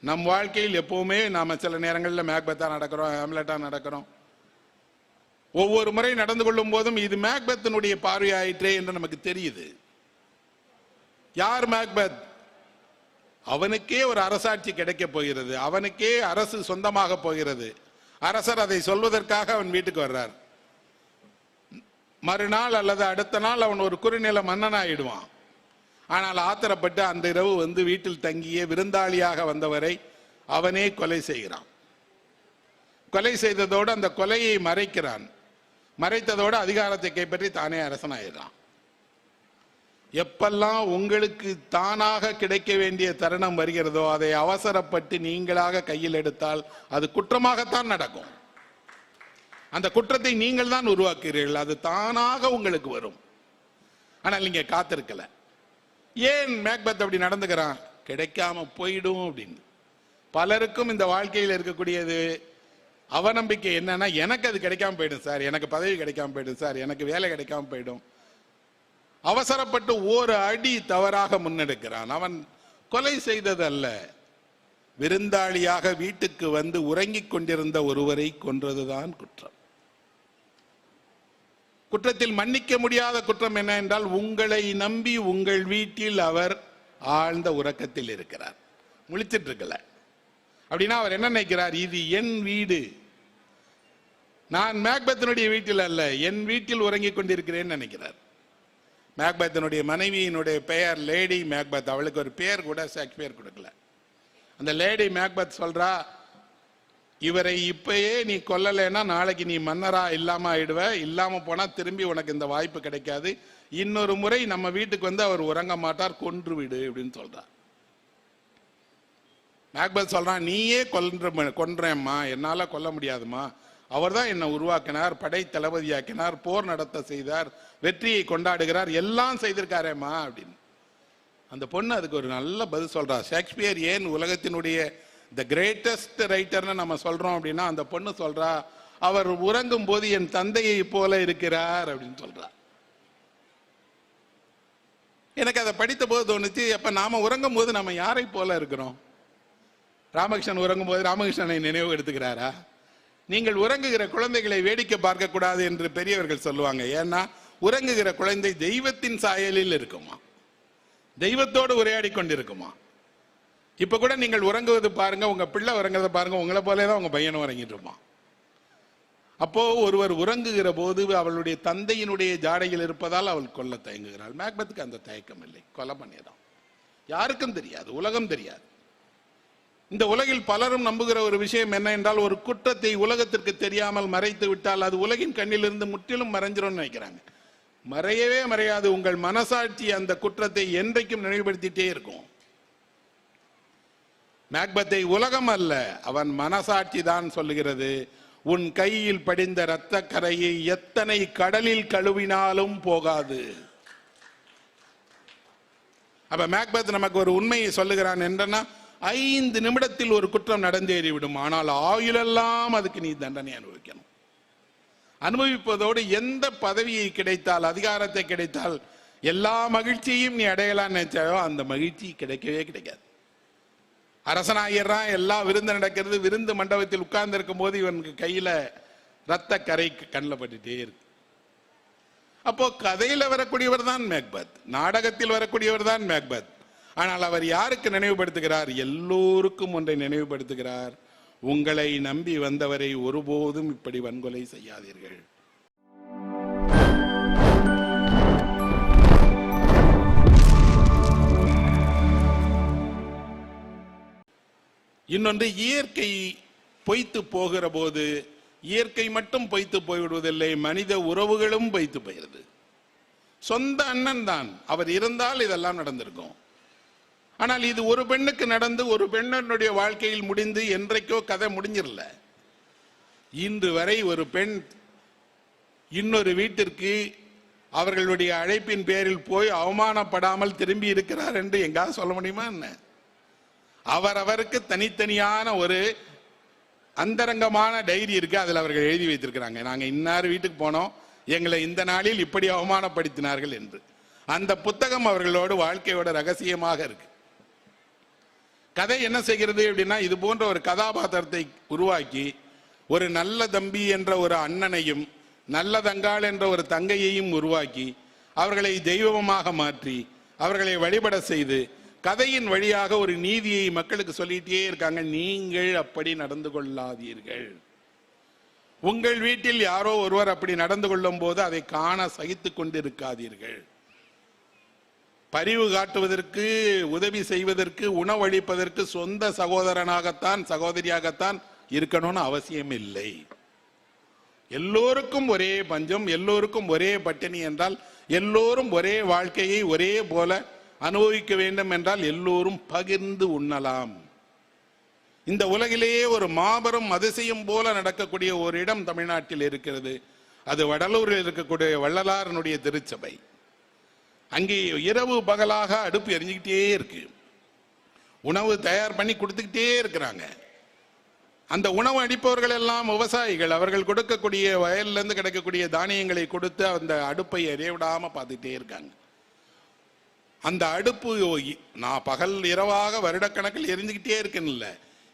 நம் வாழ்க்கையில் எப்பவுமே நாம சில நேரங்களில் மேக்பெத்தா நடக்கிறோம் ஹேம்லெட்டா நடக்கிறோம். ஒவ்வொரு முறை நடந்து கொள்ளும் போதும் இது மேக்பெத்தினுடைய பார்வையாயிற்றே என்று நமக்கு தெரியுது. யார் மேக்பெத் அவனுக்கே ஒரு அரசாட்சி கிடைக்க போகிறது. அவனுக்கே அரசு சொந்தமாக போகிறது. அரசர் அதை சொல்வதற்காக அவன் வீட்டுக்கு வர்றார். மறுநாள் அல்லது அடுத்த நாள் அவன் ஒரு குறுநில மன்னனாயிடுவான். ஆனால் ஆத்திரப்பட்டு அந்த இரவு வந்து வீட்டில் தங்கிய விருந்தாளியாக வந்தவரை அவனே கொலை செய்கிறான். கொலை செய்ததோடு அந்த கொலையை மறைக்கிறான். மறைத்ததோடு அதிகாரத்தை கைப்பற்றி தானே அரசனாயிடுறான் எப்பெல்லாம் உங்களுக்கு தானாக கிடைக்க வேண்டிய தருணம் வருகிறதோ அதை அவசரப்பட்டு நீங்களாக கையில் எடுத்தால் அது குற்றமாகத்தான் நடக்கும். அந்த குற்றத்தை நீங்கள் தான் உருவாக்குகிறீர்கள் அது தானாக உங்களுக்கு வரும். ஆனால் நீங்க காத்திருக்கலை. ஏன் மேக்பத் அப்படி நடந்துக்கிறான்? கிடைக்காம போயிடும் அப்படின்னு. பலருக்கும் இந்த வாழ்க்கையில் இருக்கக்கூடியது அவநம்பிக்கை என்னன்னா எனக்கு அது கிடைக்காம போயிடும் சார். எனக்கு பதவி கிடைக்காம போயிடும் சார். எனக்கு வேலை கிடைக்காம போயிடும். அவசரப்பட்டு ஒரு அடி தவறாக முன்னெடுக்கிறான். அவன் கொலை செய்ததல்ல. விருந்தாளியாக வீட்டுக்கு வந்து உறங்கிக் கொண்டிருந்த ஒருவரை கொன்றதுதான் குற்றம். குற்றத்தில் மன்னிக்க முடியாத குற்றம் என்ன என்றால் உங்களை நம்பி உங்கள் வீட்டில் அவர் ஆழ்ந்த உறக்கத்தில் இருக்கிறார். முழிச்சிட்டு இருக்கல அப்படின்னா அவர் என்ன நினைக்கிறார்? இது என் வீடு. நான் மேக்பத்தினுடைய வீட்டில் அல்ல என் வீட்டில் உறங்கிக் கொண்டிருக்கிறேன் நினைக்கிறார். மேக்பத்தினுடைய மனைவியினுடைய பெயர் லேடி மேக்பத். அவளுக்கு ஒரு பெயர் கூட ஷேக்ஸ்பியர் கொடுக்கல. அந்த லேடி மேக்பத் சொல்றா இவரை இப்பயே நீ கொல்லலைன்னா நாளைக்கு நீ மன்னரா இல்லாம ஆயிடுவ. இல்லாம போனா திரும்பி உனக்கு இந்த வாய்ப்பு கிடைக்காது. இன்னொரு முறை நம்ம வீட்டுக்கு வந்து அவர் உறங்க மாட்டார் கொன்று விடு அப்படின்னு சொல்றார். மேக்பத் சொல்றான் நீயே கொன்ற கொன்றேம்மா. என்னால கொல்ல முடியாதுமா அவர்தான் என்னை உருவாக்கினார் படை தளபதியாக்கினார் போர் நடத்த செய்தார் வெற்றியை கொண்டாடுகிறார் எல்லாம் செய்திருக்காரேம்மா அப்படின்னு. அந்த பொண்ணு அதுக்கு ஒரு நல்ல பதில் சொல்றா. ஷேக்ஸ்பியர் ஏன் உலகத்தினுடைய த கிரேட்டஸ்ட் ரைட்டர்னு நம்ம சொல்றோம் அப்படின்னா அந்த பொண்ணு சொல்றா அவர் உறங்கும் போது என் தந்தையை போல இருக்கிறார் அப்படின்னு சொல்றா. எனக்கு அதை படித்த போது தோணுச்சு அப்போ நாம உறங்கும் போது நம்ம யாரை போல இருக்கிறோம்? ராமகிருஷ்ணன் உறங்கும் போது ராமகிருஷ்ணனை நினைவு எடுத்துக்கிறாரா? நீங்கள் உறங்குகிற குழந்தைகளை வேடிக்கை பார்க்க கூடாது என்று பெரியவர்கள் சொல்லுவாங்க. ஏன்னா உறங்குகிற குழந்தை தெய்வத்தின் சாயலில் இருக்குமா? தெய்வத்தோடு உரையாடி கொண்டிருக்குமா? இப்ப கூட நீங்கள் உறங்குவது பாருங்க உங்க பிள்ளை உறங்குறத பாருங்க உங்களை போலே தான் உங்க பையனும் உறங்கிட்டு இருப்பான். அப்போ ஒருவர் உறங்குகிற போது அவளுடைய தந்தையினுடைய ஜாடையில் இருப்பதால் அவள் கொல்ல தயங்குகிறாள். மேக்பத்துக்கு அந்த தயக்கம் இல்லை. கொலை பண்ணிடான் யாருக்கும் தெரியாது உலகம் தெரியாது. இந்த உலகில் பலரும் நம்புகிற ஒரு விஷயம் என்ன என்றால் ஒரு குற்றத்தை உலகத்திற்கு தெரியாமல் மறைத்து விட்டால் அது உலகின் கண்ணிலிருந்து முற்றிலும் மறைஞ்சிரும்னு நினைக்கிறாங்க. மறையவே மறையாது உங்கள் மனசாட்சி அந்த குற்றத்தை என்றைக்கும் நினைவுபடுத்திட்டே இருக்கும். மேக்பத்தை உலகம் அல்ல அவன் மனசாட்சி தான் சொல்லுகிறது. உன் கையில் படிந்த இரத்த கரையை எத்தனை கடலில் கழுவினாலும் போகாது. அப்ப மேக்பத் நமக்கு ஒரு உண்மையை சொல்லுகிறான் என்றனா ஐந்து நிமிடத்தில் ஒரு குற்றம் நடந்தேறிவிடும் ஆனால் ஆயுளெல்லாம் அதுக்கு நீ தண்டனை அனுபவிக்கணும். அனுபவிப்பதோடு எந்த பதவியை கிடைத்தால் அதிகாரத்தை கிடைத்தால் எல்லா மகிழ்ச்சியையும் நீ அடையலாம் நினைச்சாயோ அந்த மகிழ்ச்சி கிடைக்கவே கிடைக்காது. அரசனாயிடுறான் எல்லா விருந்து நடக்கிறது விருந்து மண்டபத்தில் உட்கார்ந்து இருக்கும் போது இவனுக்கு கையில ரத்த கரை கண்ணில் பட்டுட்டே இருக்கு. அப்போ கதையில வரக்கூடியவர் தான் மேக்பத் நாடகத்தில் வரக்கூடியவர் தான் மேக்பத். ஆனால் அவர் யாருக்கு நினைவுபடுத்துகிறார்? எல்லோருக்கும் ஒன்றை நினைவுபடுத்துகிறார். உங்களை நம்பி வந்தவரை ஒருபோதும் இப்படி வன்கொலை செய்யாதீர்கள். இன்னொன்று இயற்கை பொய்த்து போகிற போது இயற்கை மட்டும் பொய்த்து போய்விடுவதில்லை மனித உறவுகளும் பொய்த்து போயிருது சொந்த அண்ணன் தான் அவர் இருந்தால் இதெல்லாம் நடந்திருக்கும். ஆனால் இது ஒரு பெண்ணுக்கு நடந்து ஒரு பெண்ணனுடைய வாழ்க்கையில் முடிந்து என்றைக்கோ கதை முடிஞ்சிடல. இன்று வரை ஒரு பெண் இன்னொரு வீட்டிற்கு அவர்களுடைய அழைப்பின் பேரில் போய் அவமானப்படாமல் திரும்பி இருக்கிறார் என்று எங்காவது சொல்ல முடியுமா என்ன? அவரவருக்கு தனித்தனியான ஒரு அந்தரங்கமான டைரி இருக்கு அதில் அவர்கள் எழுதி வைத்திருக்கிறாங்க. நாங்கள் இன்னார் வீட்டுக்கு போனோம் எங்களை இந்த நாளில் இப்படி அவமானப்படுத்தினார்கள் என்று. அந்த புத்தகம் அவர்களோடு வாழ்க்கையோட ரகசியமாக இருக்கு. கதை என்ன செய்கிறது அப்படின்னா இது போன்ற ஒரு கதாபாத்திரத்தை உருவாக்கி ஒரு நல்ல தம்பி என்ற ஒரு அண்ணனையும் நல்ல தங்காள் என்ற ஒரு தங்கையையும் உருவாக்கி அவர்களை தெய்வமாக மாற்றி அவர்களை வழிபட செய்து கதையின் வழியாக ஒரு நீதியை மக்களுக்கு சொல்லிட்டே இருக்காங்க. நீங்கள் அப்படி நடந்து கொள்ளாதீர்கள். உங்கள் வீட்டில் யாரோ ஒருவர் அப்படி நடந்து கொள்ளும் போது அதை காண சகித்துக் கொண்டிருக்காதீர்கள். பரிவு காட்டுவதற்கு உதவி செய்வதற்கு உணவளிப்பதற்கு சொந்த சகோதரனாகத்தான் சகோதரியாகத்தான் இருக்கணும்னு அவசியம் இல்லை. எல்லோருக்கும் ஒரே பஞ்சம் எல்லோருக்கும் ஒரே பட்டினி என்றால் எல்லோரும் ஒரே வாழ்க்கையை ஒரே போல அனுபவிக்க வேண்டும் என்றால் எல்லோரும் பகிர்ந்து உண்ணலாம். இந்த உலகிலேயே ஒரு மாபெரும் அதிசயம் போல நடக்கக்கூடிய ஒரு இடம் தமிழ்நாட்டில் இருக்கிறது. அது வடலூரில் இருக்கக்கூடிய வள்ளலாரனுடைய திருச்சபை. அங்கே இரவு பகலாக அடுப்பு எரிஞ்சுக்கிட்டே இருக்கு. உணவு தயார் பண்ணி கொடுத்துக்கிட்டே இருக்கிறாங்க. அந்த உணவு அடிப்பவர்கள் எல்லாம் விவசாயிகள். அவர்கள் கொடுக்கக்கூடிய வயல்ல இருந்து கிடைக்கக்கூடிய தானியங்களை கொடுத்து அந்த அடுப்பை எரிய விடாம பார்த்துக்கிட்டே இருக்காங்க. அந்த அடுப்பு நான் பகல் இரவாக வருடக்கணக்கில் எரிஞ்சுக்கிட்டே இருக்கேன்ல.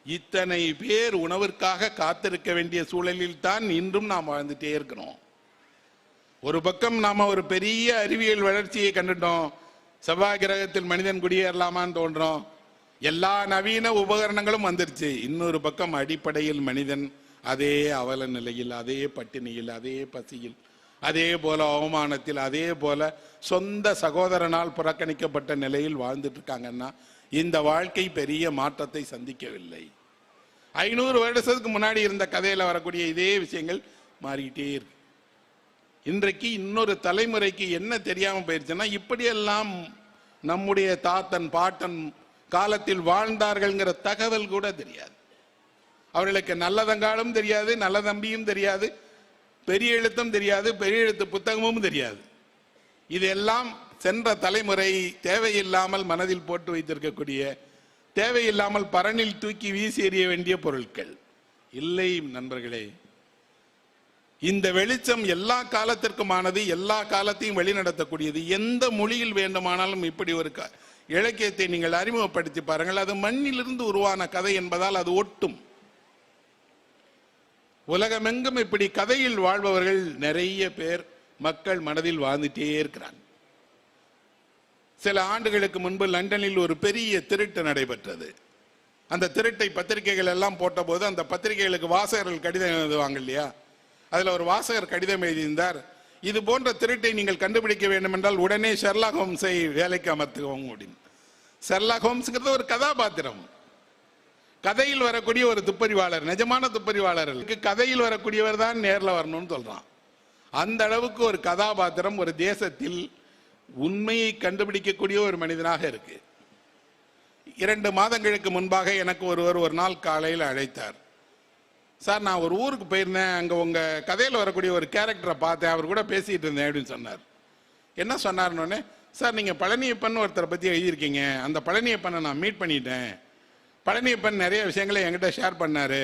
இத்தனை பேர் உணவிற்காக காத்திருக்க வேண்டிய சூழலில் தான் இன்றும் நாம் வாழ்ந்துட்டே இருக்கிறோம். ஒரு பக்கம் நாம ஒரு பெரிய அறிவியல் வளர்ச்சியை கண்டுட்டோம். செவ்வாய் கிரகத்தில் மனிதன் குடியேறலாமான்னு தோன்றோம். எல்லா நவீன உபகரணங்களும் வந்துருச்சு. இன்னொரு பக்கம் அடிப்படையில் மனிதன் அதே அவல நிலையில் அதே பட்டினியில் அதே பசியில் அதே போல அவமானத்தில் அதே போல சொந்த சகோதரனால் புறக்கணிக்கப்பட்ட நிலையில் வாழ்ந்துட்டு இருக்காங்கன்னா இந்த வாழ்க்கை பெரிய மாற்றத்தை சந்திக்கவில்லை. ஐநூறு வருடத்துக்கு முன்னாடி இருந்த கதையில வரக்கூடிய இதே விஷயங்கள் மாறிக்கிட்டே இருக்கு. இன்றைக்கு இன்னொரு தலைமுறைக்கு என்ன தெரியாம போயிருச்சுன்னா இப்படியெல்லாம் நம்முடைய தாத்தன் பாட்டன் காலத்தில் வாழ்ந்தார்கள்ங்கிற தகவல் கூட தெரியாது. அவர்களுக்கு நல்லதங்காலும் தெரியாது நல்ல தம்பியும் தெரியாது பெரிய எழுத்தும் தெரியாது பெரிய எழுத்து புத்தகமும் தெரியாது. இதெல்லாம் சென்ற தலைமுறை தேவையில்லாமல் மனதில் போட்டு வைத்திருக்கக்கூடிய தேவையில்லாமல் பரனில் தூக்கி வீசி எறிய வேண்டிய பொருட்கள். இல்லை நண்பர்களே இந்த வெளிச்சம் எல்லா காலத்திற்குமானது எல்லா காலத்தையும் வழிநடத்தக்கூடியது எந்த மொழியில் வேண்டுமானாலும் இப்படி ஒரு க- இலக்கியத்தை நீங்கள் அறிமுகப்படுத்தி பாருங்கள். அது மண்ணிலிருந்து உருவான கதை என்பதால் அது ஒட்டும். உலகமெங்கும் இப்படி கதையில் வாழ்பவர்கள் நிறைய பேர் மக்கள் மனதில் வாழ்ந்துட்டே இருக்கிறாங்க. சில ஆண்டுகளுக்கு முன்பு லண்டனில் ஒரு பெரிய திருட்டு நடைபெற்றது. அந்த திருட்டை பத்திரிகைகள் எல்லாம் போட்டபோது அந்த பத்திரிகைகளுக்கு வாசகர்கள் கடிதம் எழுதுவாங்க இல்லையா? அதில் ஒரு வாசகர் கடிதம் எழுதியிருந்தார் இது போன்ற திருட்டை நீங்கள் கண்டுபிடிக்க வேண்டும் என்றால் உடனே ஷெர்லாக் ஹோம்ஸை வேலைக்கு அமர்த்துவோம் அப்படின்னு. ஷெர்லாக் ஹோம்ஸுங்கிறது ஒரு கதாபாத்திரம். கதையில் வரக்கூடிய ஒரு துப்பறிவாளர் நிஜமான துப்பறிவாளர் கதையில் வரக்கூடியவர் தான் நேரில் வரணும்னு சொல்றான். அந்த அளவுக்கு ஒரு கதாபாத்திரம் ஒரு தேசத்தில் உண்மையை கண்டுபிடிக்கக்கூடிய ஒரு மனிதனாக இருக்கு. இரண்டு மாதங்களுக்கு முன்பாக எனக்கு ஒருவர் ஒரு நாள் காலையில் அழைத்தார். சார் நான் ஒரு ஊருக்கு போயிருந்தேன். அங்கே உங்கள் கதையில் வரக்கூடிய ஒரு கேரக்டரை பார்த்தேன். அவர் கூட பேசிகிட்டு இருந்தேன் அப்படின்னு சொன்னார். என்ன சொன்னார்னு சார் நீங்கள் பழனியப்பன் ஒருத்தரை பற்றி எழுதியிருக்கீங்க. அந்த பழனியப்பனை நான் மீட் பண்ணிட்டேன். பழனியப்பன் நிறைய விஷயங்களை என்கிட்ட ஷேர் பண்ணார்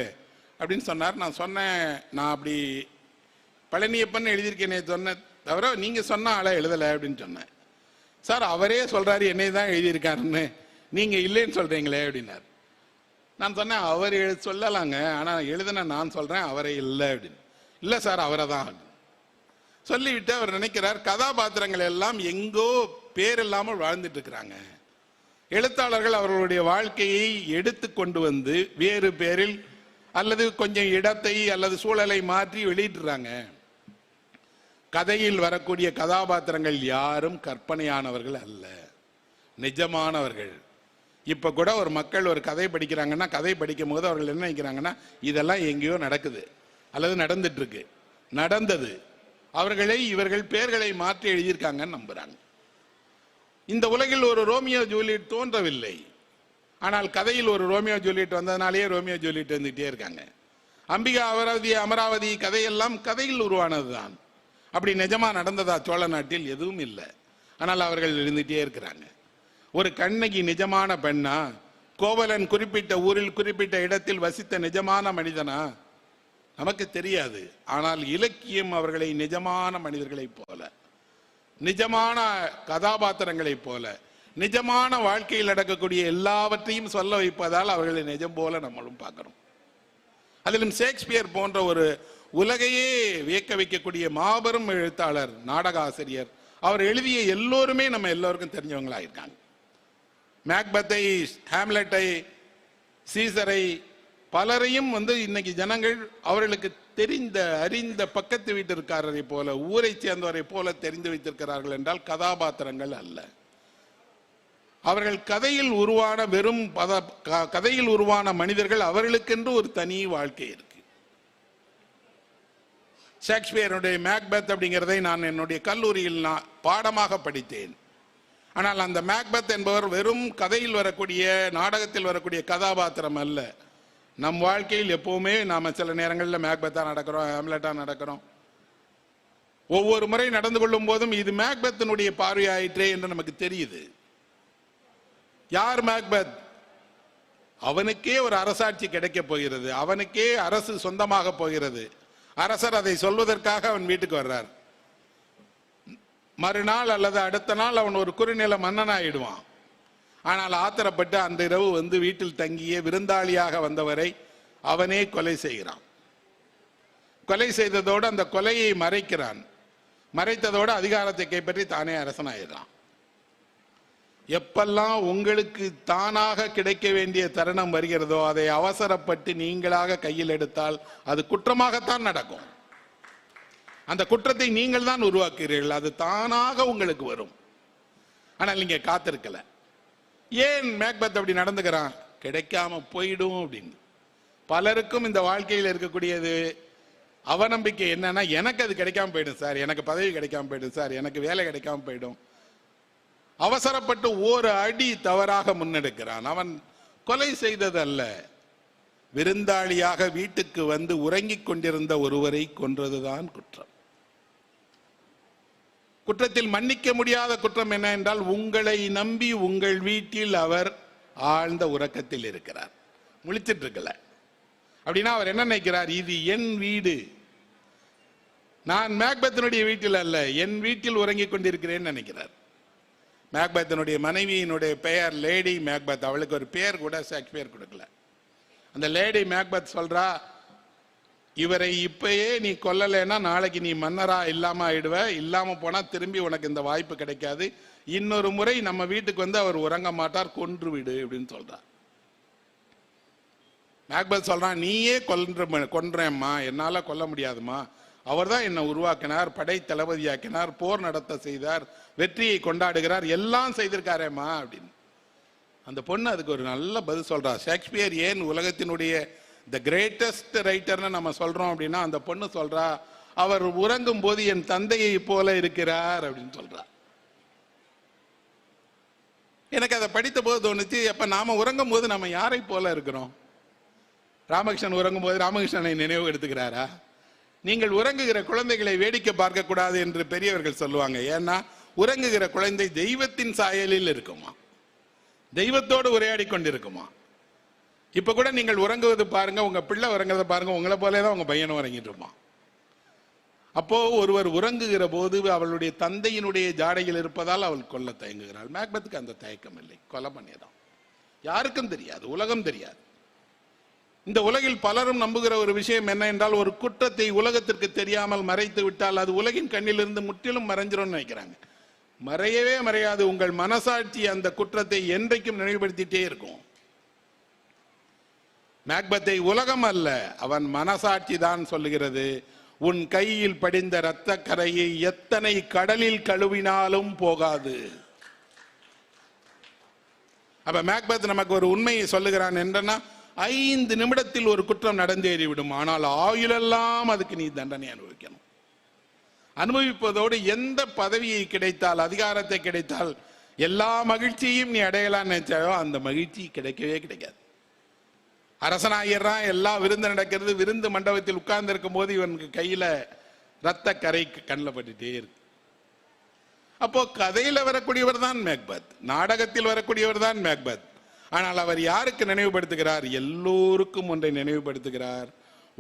அப்படின்னு சொன்னார். நான் சொன்னேன் நான் அப்படி பழனியப்பன் எழுதியிருக்கேனே சொன்ன தவிர நீங்கள் சொன்ன ஆளை எழுதலை அப்படின்னு சொன்னேன். சார் அவரே சொல்கிறாரு என்னை தான் எழுதியிருக்காருன்னு. நீங்கள் இல்லைன்னு சொல்கிறீங்களே அப்படின்னார். நான் சொன்னேன் அவர் எழு சொல்லலாங்க ஆனால் எழுதின நான் சொல்கிறேன் அவரை இல்லை அப்படின்னு. இல்லை சார் அவரை தான் சொல்லிவிட்டு அவர் நினைக்கிறார் கதாபாத்திரங்கள் எல்லாம் எங்கோ பேர் இல்லாமல் வாழ்ந்துட்டு இருக்கிறாங்க. எழுத்தாளர்கள் அவர்களுடைய வாழ்க்கையை எடுத்து கொண்டு வந்து வேறு பேரில் அல்லது கொஞ்சம் இடத்தை அல்லது சூழலை மாற்றி வெளியிட்டுறாங்க கதையில் வரக்கூடிய கதாபாத்திரங்கள் யாரும் கற்பனையானவர்கள் அல்ல. நிஜமானவர்கள். இப்ப கூட ஒரு மக்கள் ஒரு கதை படிக்கிறாங்கன்னா கதை படிக்கும் போது அவர்கள் என்ன நினைக்கிறாங்கன்னா இதெல்லாம் எங்கேயோ நடக்குது. அல்லது நடந்துட்டு இருக்கு. நடந்தது. அவர்களை இவர்கள் பெயர்களை மாற்றி எழுதியிருக்காங்கன்னு நம்புறாங்க. இந்த உலகில் ஒரு ரோமியோ ஜூலியட் தோன்றவில்லை. ஆனால் கதையில் ஒரு ரோமியோ ஜூலியட் வந்ததுனாலேயே ரோமியோ ஜூலியட் வந்துகிட்டே இருக்காங்க. அம்பிகா அமராவதி அமராவதி கதையெல்லாம் கதையில் உருவானதுதான். அப்படி நிஜமா நடந்ததா சோழ நாட்டில் எதுவும் இல்லை. ஆனால் அவர்கள் இருந்துகிட்டே இருக்கிறாங்க. ஒரு கண்ணகி நிஜமான பெண்ணா கோவலன் குறிப்பிட்ட ஊரில் குறிப்பிட்ட இடத்தில் வசித்த நிஜமான மனிதனா? நமக்கு தெரியாது. ஆனால் இலக்கியம் அவர்களை நிஜமான மனிதர்களைப் போல. நிஜமான கதாபாத்திரங்களைப் போல நிஜமான வாழ்க்கையில் நடக்கக்கூடிய எல்லாவற்றையும் சொல்ல வைப்பதால் அவர்களை நிஜம் போல நம்மளும் பார்க்கிறோம். அதிலும் ஷேக்ஸ்பியர் போன்ற ஒரு உலகையே வியக்க வைக்கக்கூடிய மாபெரும் எழுத்தாளர் நாடக ஆசிரியர் அவர் எழுதிய எல்லோருமே நம்ம எல்லோருக்கும் தெரிஞ்சவங்களாக இருக்காங்க மேக்பத்தை ஹேம்லெட்டை சீசரை பலரையும் வந்து இன்னைக்கு ஜனங்கள் அவர்களுக்கு தெரிந்த அறிந்த பக்கத்து வீட்டிற்காரரை போல ஊரை சேர்ந்தவரை போல தெரிந்து வைத்திருக்கிறார்கள் என்றால் கதாபாத்திரங்கள் அல்ல. அவர்கள் கதையில் உருவான வெறும் பத க- கதையில் உருவான மனிதர்கள் அவர்களுக்கென்று ஒரு தனி வாழ்க்கை இருக்கு. ஷேக்ஸ்பியருடைய மேக்பெத் அப்படிங்கிறதை நான் என்னுடைய கல்லூரியில் நான் பாடமாக படித்தேன். ஆனால் அந்த மேக்பெத் என்பவர் வெறும் கதையில் வரக்கூடிய நாடகத்தில் வரக்கூடிய கதாபாத்திரம் அல்ல. நம் வாழ்க்கையில் எப்பவுமே நாம சில நேரங்களில் மேக்பெத்தா நடக்கிறோம் ஹேம்லெட்டா நடக்கிறோம். ஒவ்வொரு முறை நடந்து கொள்ளும் போதும் இது மேக்பெத்தினுடைய பார்வையாயிற்றே என்று நமக்கு தெரியுது. யார் மேக்பெத் அவனுக்கே ஒரு அரசாட்சி கிடைக்கப் போகிறது. அவனுக்கே அரசு சொந்தமாக போகிறது. அரசர் அதை சொல்வதற்காக அவன் வீட்டுக்கு வர்றார். மறுநாள் அல்லது அடுத்த நாள் அவன் ஒரு குறுநில மன்னன் ஆயிடுவான் ஆனால் ஆத்திரப்பட்டு அந்த இரவு வந்து வீட்டில் தங்கிய விருந்தாளியாக வந்தவரை அவனே கொலை செய்கிறான். கொலை செய்ததோடு அந்த கொலையை மறைக்கிறான். மறைத்ததோடு அதிகாரத்தை கைப்பற்றி தானே அரசனாயிடுறான். எப்பெல்லாம் உங்களுக்கு தானாக கிடைக்க வேண்டிய தருணம் வருகிறதோ அதை அவசரப்பட்டு நீங்களாக கையில் எடுத்தால் அது குற்றமாகத்தான் நடக்கும். அந்த குற்றத்தை நீங்கள் தான் உருவாக்குகிறீர்கள் அது தானாக உங்களுக்கு வரும். ஆனால் நீங்க காத்திருக்கலை. ஏன் மேக்பத் அப்படி நடந்துக்கிறான்? கிடைக்காம போயிடும் அப்படின்னு. பலருக்கும் இந்த வாழ்க்கையில் இருக்கக்கூடியது அவநம்பிக்கை என்னன்னா எனக்கு அது கிடைக்காம போயிடும் சார். எனக்கு பதவி கிடைக்காம போயிடும் சார். எனக்கு வேலை கிடைக்காம போயிடும். அவசரப்பட்டு ஒரு அடி தவறாக முன்னெடுக்கிறான். அவன் கொலை செய்ததல்ல. விருந்தாளியாக வீட்டுக்கு வந்து உறங்கிக் கொண்டிருந்த ஒருவரை கொன்றதுதான் குற்றம். குற்றத்தில் மன்னிக்க முடியாத குற்றம் என்ன என்றால் உங்களை நம்பி உங்கள் வீட்டில் அவர் ஆழ்ந்த உறக்கத்தில் இருக்கிறார். முழிச்சிட்டு இருக்கல. அப்படின்னா அவர் என்ன நினைக்கிறார்? இது என் வீடு. நான் மேக்பத்தினுடைய வீட்டில் அல்ல என் வீட்டில் உறங்கிக் கொண்டிருக்கிறேன்னு நினைக்கிறார். மேக்பத்தினுடைய மனைவியினுடைய பெயர் லேடி மேக்பத். அவளுக்கு ஒரு பெயர் கூட ஷேக்ஸ்பியர் கொடுக்கல. அந்த லேடி மேக்பத் சொல்றா இவரை இப்பயே நீ கொல்லலைன்னா நாளைக்கு நீ மன்னரா இல்லாம ஆயிடுவ. இல்லாம போனா திரும்பி உனக்கு இந்த வாய்ப்பு கிடைக்காது. இன்னொரு முறை நம்ம வீட்டுக்கு வந்து அவர் உறங்க மாட்டார் கொன்று விடு அப்படின்னு சொல்றார். மேக்பத் சொல்றான் நீயே கொன்ற கொன்றேம்மா. என்னால கொல்ல முடியாதும்மா. அவர்தான் என்னை உருவாக்கினார் படை தளபதியாக்கினார் போர் நடத்த செய்தார் வெற்றியை கொண்டாடுகிறார் எல்லாம் செய்திருக்காரேம்மா அப்படின்னு. அந்த பொண்ணு அதுக்கு ஒரு நல்ல பதில் சொல்றா. ஷேக்ஸ்பியர் ஏன் உலகத்தினுடைய த கிரேட்டஸ்ட் ரைட்டர்னு நம்ம சொல்றோம் அப்படின்னா அந்த பொண்ணு சொல்றா அவர் உறங்கும் போது என் தந்தையை போல இருக்கிறார் அப்படின்னு சொல்றா. எனக்கு அதை படித்த போது தோணுச்சு அப்போ நாம உறங்கும் போது நம்ம யாரை போல இருக்கிறோம்? ராமகிருஷ்ணன் உறங்கும் போது ராமகிருஷ்ணனை நினைவு எடுத்துக்கிறாரா? நீங்கள் உறங்குகிற குழந்தைகளை வேடிக்கை பார்க்க கூடாது என்று பெரியவர்கள் சொல்லுவாங்க. ஏன்னா உறங்குகிற குழந்தை தெய்வத்தின் சாயலில் இருக்குமா? தெய்வத்தோடு உரையாடி கொண்டிருக்குமா? இப்ப கூட நீங்கள் உறங்குவது பாருங்க உங்க பிள்ளை உறங்குறத பாருங்க உங்களை போலே தான் உங்க பையனும் உறங்கிட்டு இருப்பான். அப்போ ஒருவர் உறங்குகிற போது அவளுடைய தந்தையினுடைய ஜாடையில் இருப்பதால் அவள் கொல்ல தயங்குகிறாள். மேக்பத்துக்கு அந்த தயக்கம் இல்லை. கொலை பண்ணியதான் யாருக்கும் தெரியாது உலகம் தெரியாது. இந்த உலகில் பலரும் நம்புகிற ஒரு விஷயம் என்ன என்றால் ஒரு குற்றத்தை உலகத்திற்கு தெரியாமல் மறைத்து விட்டால் அது உலகின் கண்ணிலிருந்து முற்றிலும் மறைஞ்சிரும்னு நினைக்கிறாங்க. மறையவே மறையாது. உங்கள் மனசாட்சி அந்த குற்றத்தை என்றைக்கும் நினைவுபடுத்திட்டே இருக்கும். மேக்பத்தை உலகம் அல்ல அவன் மனசாட்சி தான் சொல்லுகிறது. உன் கையில் படிந்த இரத்த கரையை எத்தனை கடலில் கழுவினாலும் போகாது. அப்ப மேக்பத் நமக்கு ஒரு உண்மையை சொல்லுகிறான் என்றன்னா ஐந்து நிமிடத்தில் ஒரு குற்றம் நடந்தேறிவிடும். ஆனால் ஆயுளெல்லாம் அதுக்கு நீ தண்டனை அனுபவிக்கணும். அனுபவிப்பதோடு எந்த பதவியை கிடைத்தால் அதிகாரத்தை கிடைத்தால் எல்லா மகிழ்ச்சியையும் நீ அடையலாம் நினைச்சாயோ அந்த மகிழ்ச்சி கிடைக்கவே கிடைக்காது. அரசனாயிடுறான் எல்லா விருந்து நடக்கிறது விருந்து மண்டபத்தில் உட்கார்ந்து இருக்கும் போது இவனுக்கு கையில ரத்த கரை கண்ணில் பட்டுட்டே இருக்கு. அப்போ கதையில வரக்கூடியவர் தான் மேக்பத் நாடகத்தில் வரக்கூடியவர் தான் மேக்பத். ஆனால் அவர் யாருக்கு நினைவுபடுத்துகிறார்? எல்லோருக்கும் ஒன்றை நினைவுபடுத்துகிறார்.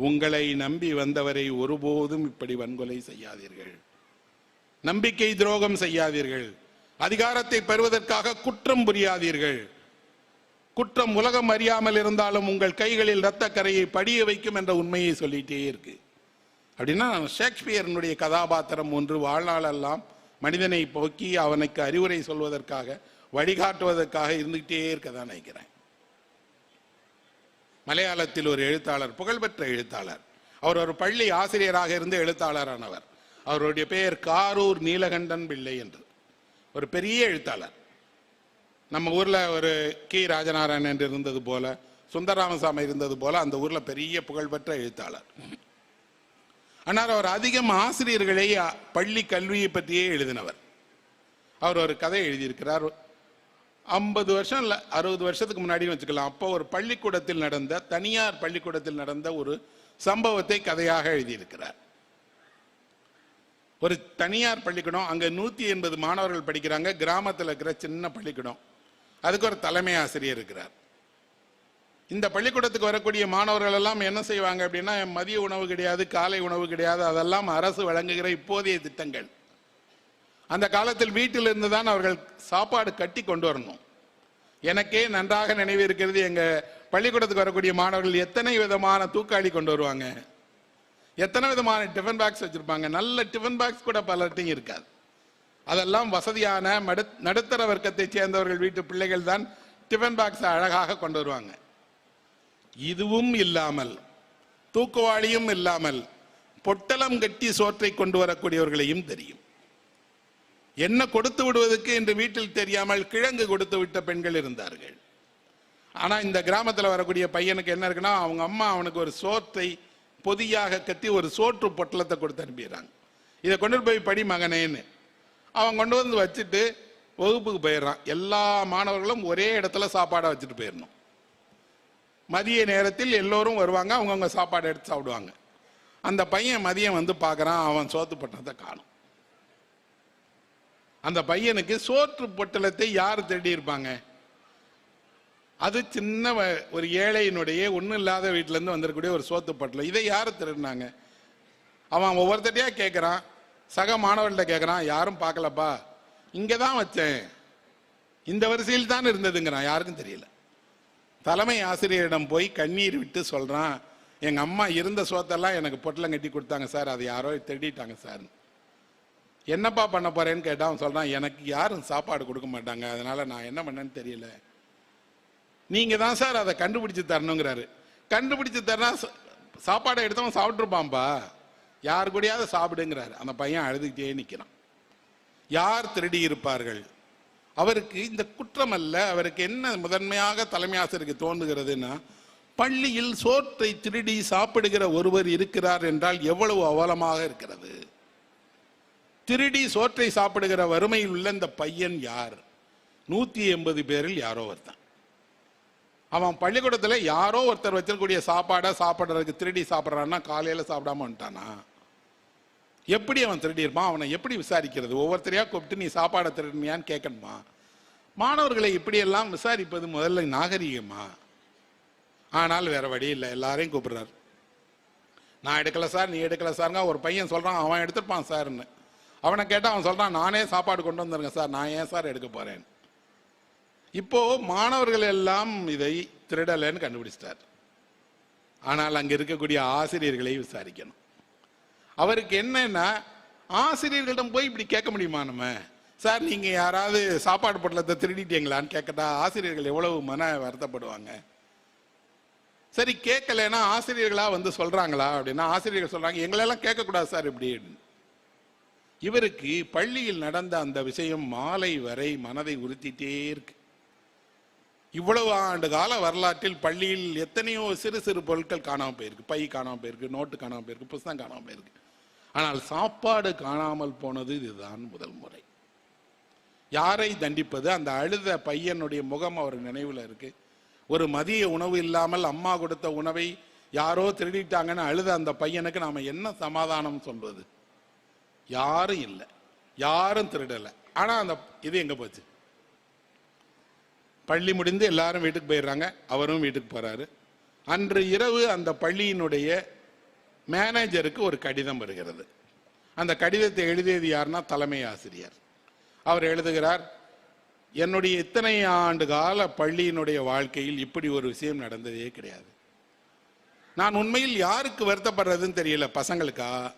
உங்களை நம்பி வந்தவரை ஒருபோதும் இப்படி வன்கொலை செய்யாதீர்கள். நம்பிக்கை துரோகம் செய்யாதீர்கள். அதிகாரத்தை பெறுவதற்காக குற்றம் புரியாதீர்கள். குற்றம் உலகம் அறியாமல் இருந்தாலும் உங்கள் கைகளில் இரத்த கரையை படிய வைக்கும் என்ற உண்மையை சொல்லிட்டே இருக்கு. அப்படின்னா ஷேக்ஸ்பியரனுடைய கதாபாத்திரம் ஒன்று வாழ்நாளெல்லாம் மனிதனை போக்கி அவனுக்கு அறிவுரை சொல்வதற்காக வழிகாட்டுவதற்காக இருந்துகிட்டே இருக்கதான் நினைக்கிறேன். மலையாளத்தில் ஒரு எழுத்தாளர் புகழ்பெற்ற எழுத்தாளர். அவர் ஒரு பள்ளி ஆசிரியராக இருந்து எழுத்தாளரானவர். அவருடைய பெயர் காரூர் நீலகண்டன் பிள்ளை என்று. ஒரு பெரிய எழுத்தாளர். நம்ம ஊரில் ஒரு கி. ராஜநாராயணன் என்று இருந்தது போல சுந்தரராமசாமி இருந்தது போல அந்த ஊரில் பெரிய புகழ்பெற்ற எழுத்தாளர். ஆனால் அவர் அதிகம் ஆசிரியர்களை பள்ளி கல்வியை பற்றியே எழுதினவர். அவர் ஒரு கதை எழுதியிருக்கிறார். ஐம்பது வருஷம் இல்லை அறுபது வருஷத்துக்கு முன்னாடி வச்சுக்கலாம். அப்போ ஒரு பள்ளிக்கூடத்தில் நடந்த தனியார் பள்ளிக்கூடத்தில் நடந்த ஒரு சம்பவத்தை கதையாக எழுதியிருக்கிறார். ஒரு தனியார் பள்ளிக்கூடம் அங்கே நூற்றி எண்பது மாணவர்கள் படிக்கிறாங்க. கிராமத்தில் இருக்கிற சின்ன பள்ளிக்கூடம். அதுக்கு ஒரு தலைமை ஆசிரியர் இருக்கிறார். இந்த பள்ளிக்கூடத்துக்கு வரக்கூடிய மாணவர்கள் எல்லாம் என்ன செய்வாங்க அப்படின்னா மதிய உணவு கிடையாது காலை உணவு கிடையாது அதெல்லாம் அரசு வழங்குகிற இப்போதைய திட்டங்கள். அந்த காலத்தில் வீட்டில் இருந்து தான் அவர்கள் சாப்பாடு கட்டி கொண்டு வரணும். எனக்கே நன்றாக நினைவு இருக்கிறது எங்க பள்ளிக்கூடத்துக்கு வரக்கூடிய மாணவர்கள் எத்தனை விதமான தூக்காளி கொண்டு வருவாங்க? எத்தனை விதமான டிஃபன் பாக்ஸ் வச்சிருப்பாங்க? நல்ல டிஃபன் பாக்ஸ் கூட பலர்ட்டையும் இருக்காது. அதெல்லாம் வசதியான மடு- நடுத்தர வர்க்கத்தைச் சேர்ந்தவர்கள் வீட்டு பிள்ளைகள் தான் டிஃபன் பாக்ஸ் அழகாக கொண்டு வருவாங்க. இதுவும் இல்லாமல் தூக்குவாளியும் இல்லாமல் பொட்டலம் கட்டி சோற்றை கொண்டு வரக்கூடியவர்களையும் தெரியும். என்ன கொடுத்து விடுவதற்கு என்று வீட்டில் தெரியாமல் கிழங்கு கொடுத்து விட்ட பெண்கள் இருந்தார்கள். ஆனா இந்த கிராமத்தில் வரக்கூடிய பையனுக்கு என்ன இருக்குன்னா அவங்க அம்மா அவனுக்கு ஒரு சோற்றை பொதியாக கட்டி ஒரு சோற்று பொட்டலத்தை கொடுத்து அனுப்பிடுறாங்க. இதை கொண்டு போய் படி மகனேன்னு. அவன் கொண்டு வந்து வச்சுட்டு வகுப்புக்கு போயிடுறான். எல்லா மாணவர்களும் ஒரே இடத்துல சாப்பாடை வச்சுட்டு போயிடணும். மதிய நேரத்தில் எல்லோரும் வருவாங்க அவங்கவுங்க சாப்பாடு எடுத்து சாப்பிடுவாங்க. அந்த பையன் மதியம் வந்து பார்க்குறான் அவன் சோத்து பொட்டலத்தை காணும். அந்த பையனுக்கு சோற்று பொட்டலத்தை யார் தேடி இருப்பாங்க அது சின்ன ஒரு ஏழையினுடைய ஒன்றும் இல்லாத வீட்டிலேருந்து வந்திருக்கக்கூடிய ஒரு சோத்து பொட்டலம். இதை யார் திருடினாங்க? அவன் ஒவ்வொருத்தட்டையாக கேட்குறான் சக மாணவர்கள்ட்ட கேட்குறான் யாரும் பார்க்கலப்பா. இங்கே தான் வச்சேன். இந்த வரிசையில் தான் இருந்ததுங்கிறான் யாருக்கும் தெரியல. தலைமை ஆசிரியரிடம் போய் கண்ணீர் விட்டு சொல்கிறான் எங்கள் அம்மா இருந்த சோத்தெல்லாம் எனக்கு பொட்டலம் கட்டி கொடுத்தாங்க சார் அதை யாரோ திருடிட்டாங்க சார் என்னப்பா பண்ண போறேன்னு கேட்டால் அவன் சொல்கிறான் எனக்கு யாரும் சாப்பாடு கொடுக்க மாட்டாங்க அதனால் நான் என்ன பண்ணேன்னு தெரியல. நீங்கள் தான் சார் அதை கண்டுபிடிச்சு தரணுங்கிறாரு. கண்டுபிடிச்சு தரனா சாப்பாடை எடுத்தவன் சாப்பிட்டுருப்பான்பா யார் கூடயாவது சாப்பிடுங்கிறாரு. அந்த பையன் அழுதுகிட்டே நிக்கிறான். யார் திருடி இருப்பார்கள்? அவருக்கு இந்த குற்றம் அல்ல அவருக்கு என்ன முதன்மையாக தலைமை ஆசிரியருக்கு தோன்றுகிறதுன்னா பள்ளியில் சோற்றை திருடி சாப்பிடுகிற ஒருவர் இருக்கிறார் என்றால் எவ்வளவு அவலமாக இருக்கிறது? திருடி சோற்றை சாப்பிடுகிற வறுமையில் உள்ள இந்த பையன் யார்? நூத்தி எண்பது பேரில் யாரோ ஒருத்தன். அவன் பள்ளிக்கூடத்தில் யாரோ ஒருத்தர் வச்சிருக்கக்கூடிய சாப்பாடை சாப்பிட்றதுக்கு திருடி சாப்பிட்றான்னா காலையில் சாப்பிடாம வந்துட்டானா? எப்படி அவன் திருடியிருப்பான்? அவனை எப்படி விசாரிக்கிறது? ஒவ்வொருத்தரையா கூப்பிட்டு நீ சாப்பாடை திருடினியான்னு கேட்கணுமா? மாணவர்களை இப்படியெல்லாம் விசாரிப்பது முதல்ல நாகரிகமா? ஆனால் வேற வழி இல்லை. எல்லாரையும் கூப்பிடுறாரு. நான் எடுக்கல சார் நீ எடுக்கல சாருங்க. ஒரு பையன் சொல்றான் அவன் எடுத்திருப்பான் சார்னு. அவனை கேட்டால் அவன் சொல்றான் நானே சாப்பாடு கொண்டு வந்துருங்க சார் நான் ஏன் சார் எடுக்க போறேன் இப்போ மாணவர்கள் எல்லாம் இதை திருடலைன்னு கண்டுபிடிச்சிட்டார். ஆனால் அங்கே இருக்கக்கூடிய ஆசிரியர்களை விசாரிக்கணும். அவருக்கு என்னன்னா ஆசிரியர்களிடம் போய் இப்படி கேட்க முடியுமா நம்ம? சார் நீங்க யாராவது சாப்பாடு பொட்டலத்தை திருடிட்டீங்களான்னு கேட்கட்டா ஆசிரியர்கள் எவ்வளவு மன வருத்தப்படுவாங்க? சரி கேட்கலைன்னா ஆசிரியர்களா வந்து சொல்றாங்களா அப்படின்னா ஆசிரியர்கள் சொல்றாங்க எங்களெல்லாம் கேட்கக்கூடாது சார் இப்படி இவருக்கு பள்ளியில் நடந்த அந்த விஷயம் மாலை வரை மனதை உறுத்திட்டே இருக்கு. இவ்வளவு ஆண்டு கால வரலாற்றில் பள்ளியில் எத்தனையோ சிறு சிறு பொருட்கள் காணாமல் போயிருக்கு. பை காணாமல் போயிருக்கு நோட்டு காணாமல் போயிருக்கு புஸ்தகம் காணாமல் போயிருக்கு. ஆனால் சாப்பாடு காணாமல் போனது இதுதான் முதல் முறை. யாரை தண்டிப்பது? அந்த அழுத பையனுடைய முகம் அவர் நினைவில் இருக்கு. ஒரு மதிய உணவு இல்லாமல் அம்மா கொடுத்த உணவை யாரோ திருடிட்டாங்கன்னு அழுத அந்த பையனுக்கு நாம என்ன சமாதானம் சொல்வது யாரும் இல்லை. யாரும் திருடலை. ஆனால் அந்த இது எங்க போச்சு? பள்ளி முடிந்து எல்லாரும் வீட்டுக்கு போயிடுறாங்க. அவரும் வீட்டுக்கு போறாரு. அன்று இரவு அந்த பள்ளியினுடைய மேனேஜருக்கு ஒரு கடிதம் வருகிறது. அந்த கடிதத்தை எழுதியது யாருன்னா தலைமை ஆசிரியர். அவர் எழுதுகிறார் என்னுடைய இத்தனை ஆண்டு கால பள்ளியினுடைய வாழ்க்கையில் இப்படி ஒரு விஷயம் நடந்ததே கிடையாது. நான் உண்மையில் யாருக்கு வருத்தப்படுறதுன்னு தெரியல பசங்களுக்கா?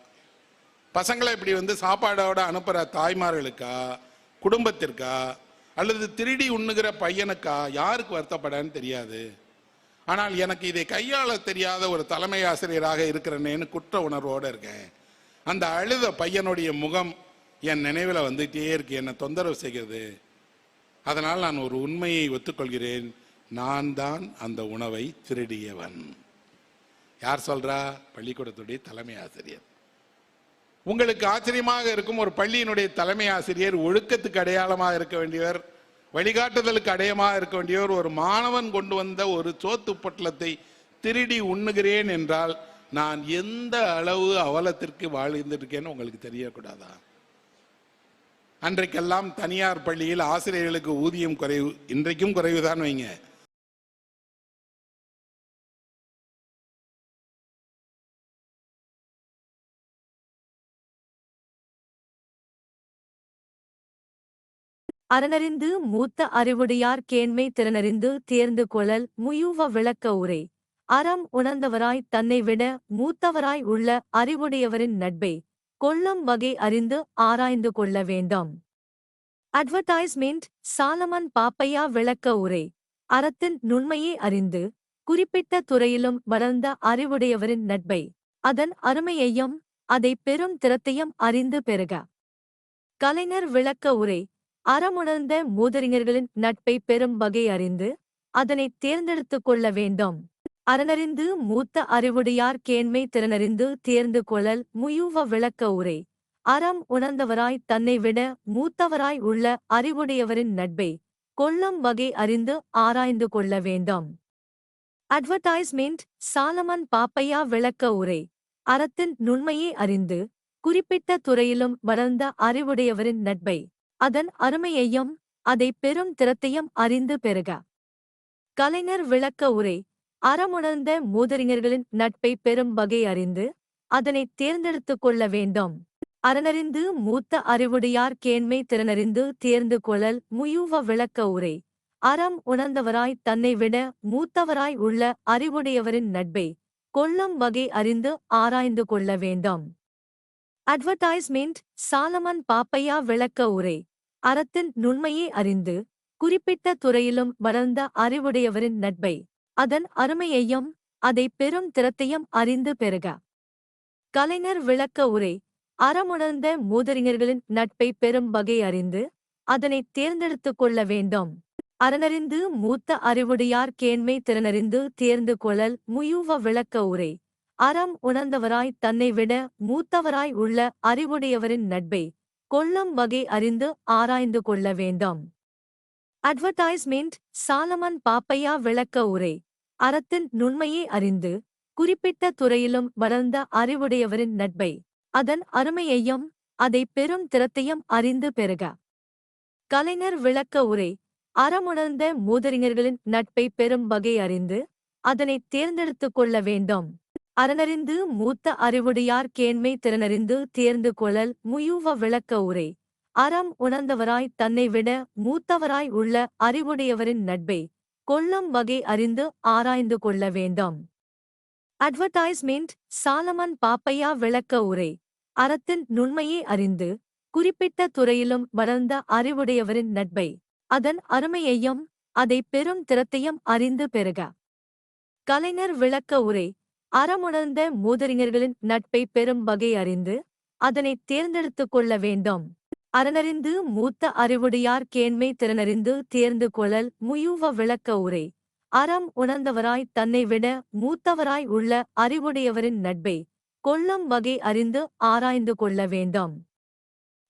பசங்களை இப்படி வந்து சாப்பாடோட அனுப்புற தாய்மார்களுக்கா? குடும்பத்திற்கா? அல்லது திருடி உண்ணுகிற பையனுக்கா? யாருக்கு வருத்தப்படான்னு தெரியாது. ஆனால் எனக்கு இதை கையாள தெரியாத ஒரு தலைமை ஆசிரியராக இருக்கிறேனேன்னு குற்ற உணர்வோடு இருக்கேன். அந்த அழுத பையனுடைய முகம் என் நினைவில் வந்துட்டே இருக்கு. என்னை தொந்தரவு செய்கிறது. அதனால் நான் ஒரு உண்மையை ஒத்துக்கொள்கிறேன். நான் தான் அந்த உணவை திருடியவன். யார் சொல்றா? பள்ளிக்கூடத்துடைய தலைமை ஆசிரியர். உங்களுக்கு ஆச்சரியமாக இருக்கும் ஒரு பள்ளியினுடைய தலைமை ஆசிரியர் ஒழுக்கத்துக்கு அடையாளமாக இருக்க வேண்டியவர் வழிகாட்டுதலுக்கு அடையமாக இருக்க வேண்டியவர் ஒரு மாணவன் கொண்டு வந்த ஒரு சோத்து பொட்டலத்தை திருடி உண்ணுகிறேன் என்றால் நான் எந்த அளவு அவலத்திற்கு வாழ்ந்திருக்கேன்னு உங்களுக்கு தெரியக்கூடாதா? அன்றைக்கெல்லாம் தனியார் பள்ளியில் ஆசிரியர்களுக்கு ஊதியம் குறைவு இன்றைக்கும் குறைவுதான் வைங்க. அறனறிந்து மூத்த அறிவுடையார் கேண்மை திறனறிந்து தேர்ந்து கொள்ளல் முயூவ விளக்க உரை. அறம் உணர்ந்தவராய் தன்னை விட மூத்தவராய் உள்ள அறிவுடையவரின் நட்பை கொள்ளும் வகை அறிந்து ஆராய்ந்து கொள்ள வேண்டும். அட்வர்டைஸ்மெண்ட் சாலமன் பாப்பையா விளக்க உரை. அறத்தின் நுண்மையை அறிந்து குறிப்பிட்ட துறையிலும் வளர்ந்த அறிவுடையவரின் நட்பை அதன் அருமையையும் அதை பெரும் திறத்தையும் அறிந்து பெறுக. கலைஞர் விளக்க உரை. அறமுணர்ந்த மூதறிஞர்களின் நட்பை பெரும் வகை அறிந்து அதனை தேர்ந்தெடுத்துக் கொள்ள வேண்டும். அறனறிந்து மூத்த அறிவுடையார் கேண்மை திறனறிந்து தேர்ந்து கொள்ளல் முயூவ விளக்க உரை. அறம் உணர்ந்தவராய் தன்னை விட மூத்தவராய் உள்ள அறிவுடையவரின் நட்பை கொள்ளும் வகை அறிந்து ஆராய்ந்து கொள்ள வேண்டும். அட்வர்டைஸ்மெண்ட் சாலமன் பாப்பையா விளக்க உரை. அறத்தின் நுண்மையை அறிந்து குறிப்பிட்ட துறையிலும் வளர்ந்த அறிவுடையவரின் நட்பை அதன் அருமையையும் அதை பெரும் திறத்தையும் அறிந்து பெறுக. கலைஞர் விளக்க உரை. அறமுணர்ந்த மூதறிஞர்களின் நட்பை பெரும் வகை அறிந்து அதனை தேர்ந்தெடுத்துக் கொள்ள வேண்டும். அறனறிந்து மூத்த அறிவுடையார் கேண்மை திறனறிந்து தேர்ந்து கொள்ளல் முயூவ விளக்க உரை. அறம் உணர்ந்தவராய் தன்னை விட மூத்தவராய் உள்ள அறிவுடையவரின் நட்பை கொள்ளும் வகை அறிந்து ஆராய்ந்து கொள்ள வேண்டும். அட்வர்டைஸ்மெண்ட். சாலமன் பாப்பையா விளக்க உரை. அறத்தின் நுண்மையை அறிந்து குறிப்பிட்ட துறையிலும் வளர்ந்த அறிவுடையவரின் நட்பை அதன் அருமையையும் அதை பெரும் திறத்தையும் அறிந்து பெறுக. கலைஞர் விளக்க உரை அறமுணர்ந்த மூதறிஞர்களின் நட்பை பெரும் வகை அறிந்து அதனை தேர்ந்தெடுத்துக் கொள்ள வேண்டும். அறனறிந்து மூத்த அறிவுடையார் கேண்மை திறனறிந்து தேர்ந்து கொள்ளல் முயூவ விளக்க உரை அறம் உணர்ந்தவராய் தன்னை விட மூத்தவராய் உள்ள அறிவுடையவரின் நட்பை கொள்ளும் வகை அறிந்து ஆராய்ந்து கொள்ள வேண்டும். அட்வர்டைஸ்மெண்ட் சாலமன் பாப்பையா விளக்க உரை. அறத்தின் நுண்மையை அறிந்து குறிப்பிட்ட துறையிலும் வளர்ந்த அறிவுடையவரின் நட்பை அதன் அருமையையும் அதை பெரும் திறத்தையும் அறிந்து பெறுக. கலைஞர் விளக்க உரை. அறமுணர்ந்த மூதறிஞர்களின் நட்பை பெரும் வகை அறிந்து அதனை தேர்ந்தெடுத்துக் கொள்ள வேண்டும். அறனறிந்து மூத்த அறிவுடையார் கேண்மை திறனறிந்து தேர்ந்து கொள்ளல் முயூவ விளக்க உரை. அறம் உணர்ந்தவராய் தன்னை விட மூத்தவராய் உள்ள அறிவுடையவரின் நட்பை கொள்ளும் வகை அறிந்து ஆராய்ந்து கொள்ள வேண்டும். அட்வர்டைஸ்மெண்ட் சாலமன் பாப்பையா விளக்க உரை. அறத்தின் நுண்மையை அறிந்து குறிப்பிட்ட துறையிலும் வளர்ந்த அறிவுடையவரின் நட்பை அதன் அருமையையும் அதை பெரும் திறத்தையும் அறிந்து பெறுக. கலைஞர் விளக்க உரை. அறமுணர்ந்த மூதறிஞர்களின் நட்பை பெறும் வகை அறிந்து அதனை தேர்ந்தெடுத்துக் கொள்ள வேண்டும். அறனறிந்து மூத்த அறிவுடையார் கேண்மை திறனறிந்து தேர்ந்து கொள்ளல் முயூவ விளக்க உரை. அறம் உணர்ந்தவராய் தன்னை விட மூத்தவராய் உள்ள அறிவுடையவரின் நட்பை கொள்ளும் வகை அறிந்து ஆராய்ந்து கொள்ள வேண்டும்.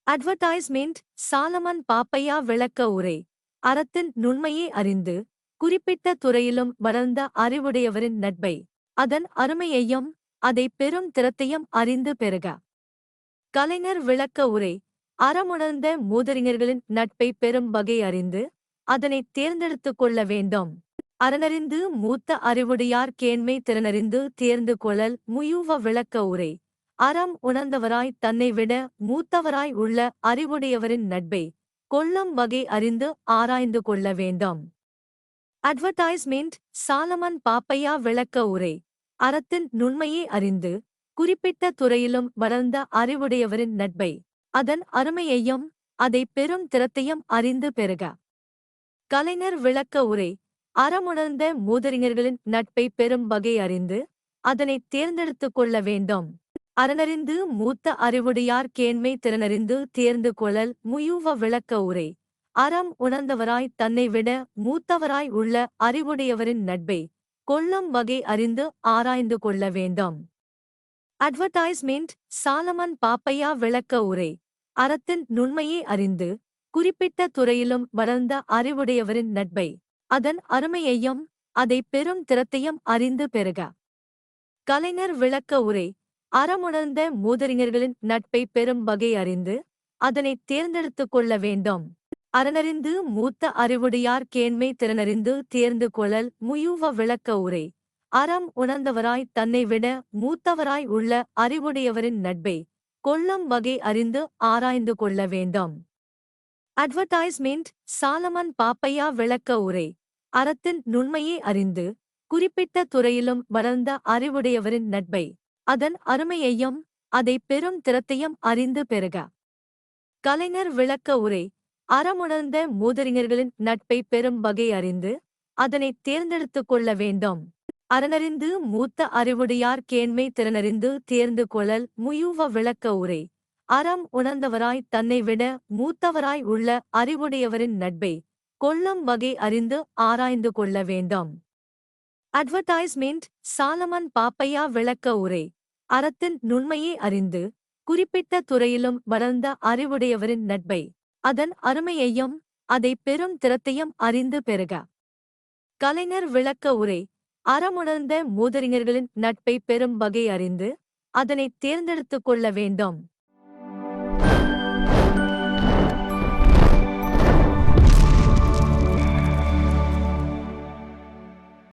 அட்வர்டைஸ்மெண்ட் சாலமன் பாப்பையா விளக்க உரை. அறத்தின் நுண்மையை அறிந்து குறிப்பிட்ட துறையிலும் வளர்ந்த அறிவுடையவரின் நட்பை அதன் அருமையையும் அதை பெரும் திறத்தையும் அறிந்து பெறுக. கலைஞர் விளக்க உரை. அறமுணர்ந்த மூதறிஞர்களின் நட்பை பெரும் வகை அறிந்து அதனை தேர்ந்தெடுத்துக் கொள்ள வேண்டும். அறனறிந்து மூத்த அறிவுடையார் கேண்மை திறனறிந்து தேர்ந்து கொள்ளல் முயூவ விளக்க உரை. அறம் உணர்ந்தவராய் தன்னை விட மூத்தவராய் உள்ள அறிவுடையவரின் நட்பை கொள்ளும் வகை அறிந்து ஆராய்ந்து கொள்ள வேண்டும். அட்வர்டைஸ்மெண்ட் சாலமன் பாப்பையா விளக்க உரை. அறத்தின் நுண்மையை அறிந்து குறிப்பிட்ட துறையிலும் வளர்ந்த அறிவுடையவரின் நட்பை. அதன் அருமையையும் அதை பெரும் திறத்தையும் அறிந்து பெறுக. கலைஞர் விளக்க உரை. அறமுணர்ந்த மூதறிஞர்களின் நட்பை பெரும் வகை அறிந்து அதனை தேர்ந்தெடுத்துக் கொள்ள வேண்டும். அறனறிந்து மூத்த அறிவுடையார் கேண்மை திறனறிந்து தேர்ந்து கொள்ளல் முயூவ விளக்க உரை. அறம் உணர்ந்தவராய் தன்னை விட மூத்தவராய் உள்ள அறிவுடையவரின் நட்பை கொள்ளும் வகை அறிந்து ஆராய்ந்து கொள்ள வேண்டும். அட்வர்டைஸ்மெண்ட் சாலமன் பாப்பையா விளக்க உரை. அறத்தின் நுண்மையை அறிந்து குறிப்பிட்ட துறையிலும் வளர்ந்த அறிவுடையவரின் நட்பை அதன் அருமையையும் அதை பெரும் திறத்தையும் அறிந்து பெறுக. கலைஞர் விளக்க உரை. அறமுணர்ந்த மூதறிஞர்களின் நட்பை பெரும் வகை அறிந்து அதனை தேர்ந்தெடுத்துக் கொள்ள வேண்டும். அறனறிந்து மூத்த அறிவுடையார் கேண்மை திறனறிந்து தேர்ந்து கொள்ளல் முயூவ விளக்க உரை. அறம் உணர்ந்தவராய் தன்னை விட மூத்தவராய் உள்ள அறிவுடையவரின் நட்பை கொள்ளும் வகை அறிந்து ஆராய்ந்து கொள்ள வேண்டும். அட்வர்டைஸ்மெண்ட் சாலமன் பாப்பையா விளக்க உரை. அறத்தின் நுண்மையை அறிந்து குறிப்பிட்ட துறையிலும் வளர்ந்த அறிவுடையவரின் நட்பை. அதன் அருமையையும் அதை பெரும் திறத்தையும் அறிந்து பெறுக. கலைஞர் விளக்க உரை. அறமுணர்ந்த மூதறிஞர்களின் நட்பை பெரும் வகை அறிந்து அதனை தேர்ந்தெடுத்துக் கொள்ள வேண்டும். அறனறிந்து மூத்த அறிவுடையார் கேண்மை திறனறிந்து தேர்ந்து கொள்ளல் முயூவ விளக்க உரை. அறம் உணர்ந்தவராய் தன்னை விட மூத்தவராய் உள்ள அறிவுடையவரின் நட்பை கொள்ளும் வகை அறிந்து ஆராய்ந்து கொள்ள வேண்டும். அட்வர்டைஸ்மெண்ட் சாலமன் பாப்பையா விளக்க உரை. அறத்தின் நுண்மையை அறிந்து குறிப்பிட்ட துறையிலும் வளர்ந்த அறிவுடையவரின் நட்பை அதன் அருமையையும் அதை பெரும் திறத்தையும் அறிந்து பெறுக. கலைஞர் விளக்க உரை. அறமுணர்ந்த மூதறிஞர்களின் நட்பை பெரும் வகை அறிந்து அதனை தேர்ந்தெடுத்துக் கொள்ள வேண்டும்.